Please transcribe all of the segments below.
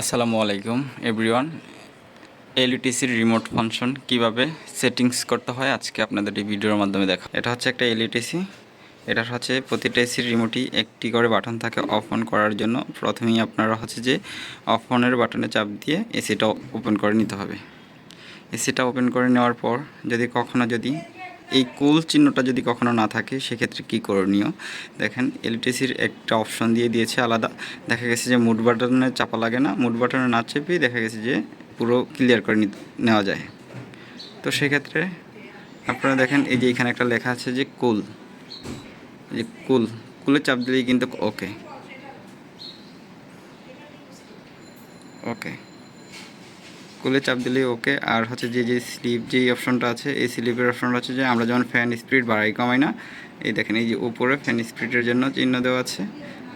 আসসালামু আলাইকুম এভরিওয়ান এলইটিসির রিমোট ফাংশন কীভাবে সেটিংস করতে হয় আজকে আপনাদের এই ভিডিওর মাধ্যমে দেখা এটা হচ্ছে একটা এলইটিসি এটা হচ্ছে প্রতিটা এসির রিমোটই একটি করে বাটন থাকে অফ অন করার জন্য। প্রথমেই আপনারা হচ্ছে যে অফ অনের বাটনে চাপ দিয়ে এসিটা ওপেন করে নিতে হবে। এসিটা ওপেন করে নেওয়ার পর যদি কখনো যদি এই কুল চিহ্নটা যদি কখনো না থাকে, সেক্ষেত্রে কী করণীয়? দেখেন, এলটিসির একটা অপশন দিয়ে দিয়েছে আলাদা। দেখা গেছে যে মুড বাটনে চাপা লাগে না, মুড বাটনে না চেপেই দেখা গেছে যে পুরো ক্লিয়ার করে নেওয়া যায়। তো সেক্ষেত্রে আপনারা দেখেন, এই যে এখানে একটা লেখা আছে যে কুল। যে কুল, কুলে চাপ দিলেই কিন্তু ওকে ওকে কুলে চাপ দিলেই ওকে। আর হচ্ছে যে যে স্লিপ যেই অপশনটা আছে, এই স্লিপের অপশনটা হচ্ছে যে, আমরা যেমন ফ্যান স্পিড বাড়াই, কমাই না। এই দেখেন, এই যে উপরে ফ্যান স্পিডের জন্য চিহ্ন দেওয়া আছে।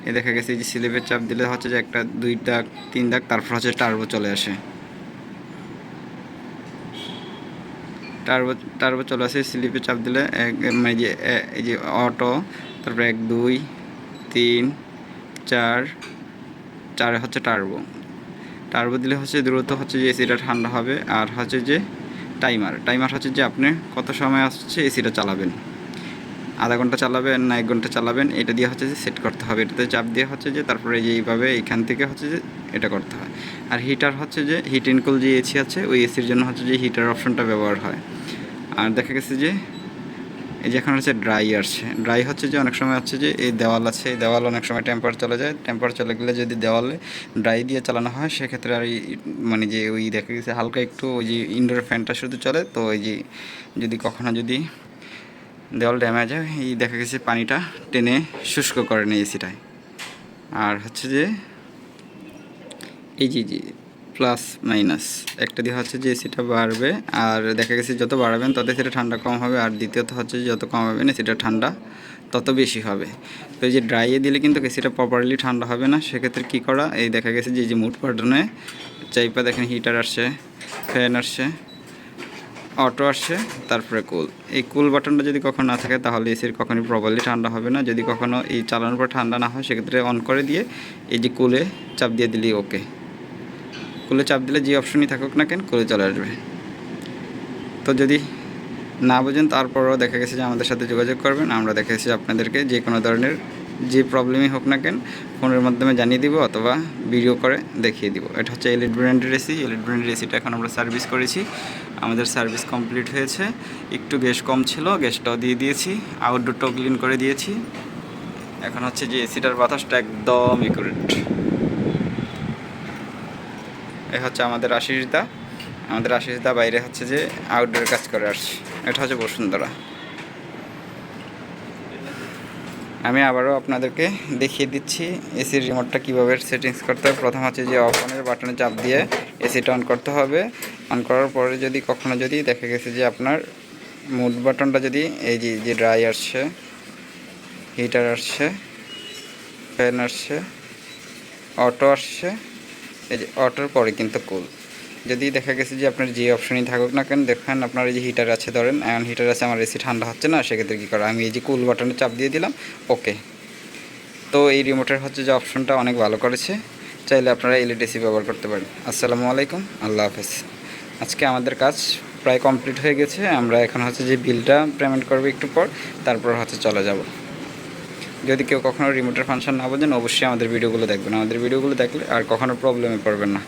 এই দেখা গেছে, এই যে স্লিপের চাপ দিলে হচ্ছে যে, একটা দুই দাগ, তিন দাগ, তারপর হচ্ছে টার্বো চলে আসে। টার্বো টার্বো চলে আসে স্লিপে চাপ দিলে এক মানে যে এই যে অটো তারপরে এক, দুই, তিন, চার, চারে হচ্ছে টার্বো টার্বো দিলে হচ্ছে দ্রুত হচ্ছে যে এসিটা ঠান্ডা হবে আর হচ্ছে যে টাইমার। টাইমার হচ্ছে যে আপনি কত সময় আসছে এসিটা চালাবেন? আধা ঘণ্টা চালাবেন না এক ঘণ্টা চালাবেন, এটা দিয়ে হচ্ছে যে সেট করতে হবে। এটাতে চাপ দিয়ে হচ্ছে যে তারপরে যে এইভাবে এখান থেকে হচ্ছে যে এটা করতে হয়। আর হিটার হচ্ছে যে হিট ইনকুল যে এসি আছে, ওই এসির জন্য হচ্ছে যে হিটার অপশনটা ব্যবহার হয়। আর দেখা গেছে যে এই যে এখন হচ্ছে ড্রাই আসছে। ড্রাই হচ্ছে যে অনেক সময় হচ্ছে যে এই দেওয়াল আছে, এই দেওয়াল অনেক সময় টেম্পার চলে যায়। টেম্পার চলে গেলে যদি দেওয়ালে ড্রাই দিয়ে চালানো হয়, সেক্ষেত্রে আর মানে যে ওই দেখা গেছে হালকা একটু ওই যে ইনডোর ফ্যানটা শুধু চলে, তো ওই যে যদি কখনো যদি দেওয়াল ড্যামেজ হয় এই দেখা গেছে পানিটা টেনে শুষ্ক করে নেয় এসিটায় আর হচ্ছে যে, এই যে প্লাস মাইনাস একটা দিয়ে হচ্ছে যে এসিটা বাড়বে, আর দেখা গেছে যত বাড়াবেন তত সেটা ঠান্ডা কম হবে, আর দ্বিতীয়ত হচ্ছে যত কমাবেন সেটা ঠান্ডা তত বেশি হবে। তো এই যে ড্রাইয়ে দিলে কিন্তু এসিটা প্রপারলি ঠান্ডা হবে না, সেক্ষেত্রে কী করা? এই দেখা গেছে যে যে মুড বাটনে চাইপা দেখেন হিটার আসছে ফ্যান আসছে অটো আসছে, তারপরে কুল এই কুল বাটনটা যদি কখনো না থাকে তাহলে এসির কখনোই প্রপারলি ঠান্ডা হবে না। যদি কখনো এই চালানোর পর ঠান্ডা না হয়, সেক্ষেত্রে অন করে দিয়ে এই যে কুলে চাপ দিয়ে দিলেই ওকে কুলে চাপ দিলে যে অপশনই থাকুক না কেন কুলে চলে আসবে। তো যদি না বোঝেন, তারপরও দেখা গেছে যে আমাদের সাথে যোগাযোগ করবেন। আমরা দেখা গেছে আপনাদেরকে যে কোনো ধরনের যে প্রবলেমই হোক না কেন, ফোনের মাধ্যমে জানিয়ে দিব অথবা ভিডিও করে দেখিয়ে দিব। এটা হচ্ছে এলিট ব্র্যান্ডের এসি এলিট ব্র্যান্ডের এসিটা এখন আমরা সার্ভিস করেছি। আমাদের সার্ভিস কমপ্লিট হয়েছে। একটু গ্যাস কম ছিল গ্যাসটাও দিয়ে দিয়েছি। আউটডোরটাও ক্লিন করে দিয়েছি। এখন হচ্ছে যে এসিটার বাতাসটা একদম একুরেট এ হচ্ছে আমাদের আশিসদা আমাদের আশিসদা বাইরে হচ্ছে যে আউটডোর কাজ করে আসছে। এটা হচ্ছে বসুন্ধরা। আমি আবারও আপনাদেরকে দেখিয়ে দিচ্ছি এসির রিমোটটা কীভাবে সেটিংস করতে হবে। প্রথম হচ্ছে যে অফ অনের বাটনে চাপ দিয়ে এসিটা অন করতে হবে। অন করার পরে যদি কখনো যদি দেখা গেছে যে আপনার মুড বাটনটা যদি এই যে যে ড্রাই আসছে হিটার আসছে ফ্যান আসছে অটো আসছে এই যে অটোর পরে কিন্তু কুল যদি দেখা গেছে যে আপনার যে অপশনই থাকুক না কেন, দেখেন আপনার এই যে হিটার আছে ধরেন, এখন হিটার আছে, আমার এসি ঠান্ডা হচ্ছে না, সেক্ষেত্রে কী করা? আমি এই যে কুল বাটনে চাপ দিয়ে দিলাম ওকে তো এই রিমোটের হচ্ছে যে অপশনটা অনেক ভালো করেছে, চাইলে আপনারা এলইডি এসি ব্যবহার করতে পারেন। আসসালামু আলাইকুম, আল্লাহ হাফেজ। আজকে আমাদের কাজ প্রায় কমপ্লিট হয়ে গেছে, আমরা এখন হচ্ছে যে বিলটা পেমেন্ট করব একটু পর, তারপর হচ্ছে চলে যাব। যদি কেউ কখনো রিমোটের ফাংশন না বোঝেন, অবশ্যই আমাদের ভিডিওগুলো দেখবেন। আমাদের ভিডিওগুলো দেখলে আর কখনো প্রবলেমে পড়বেন না।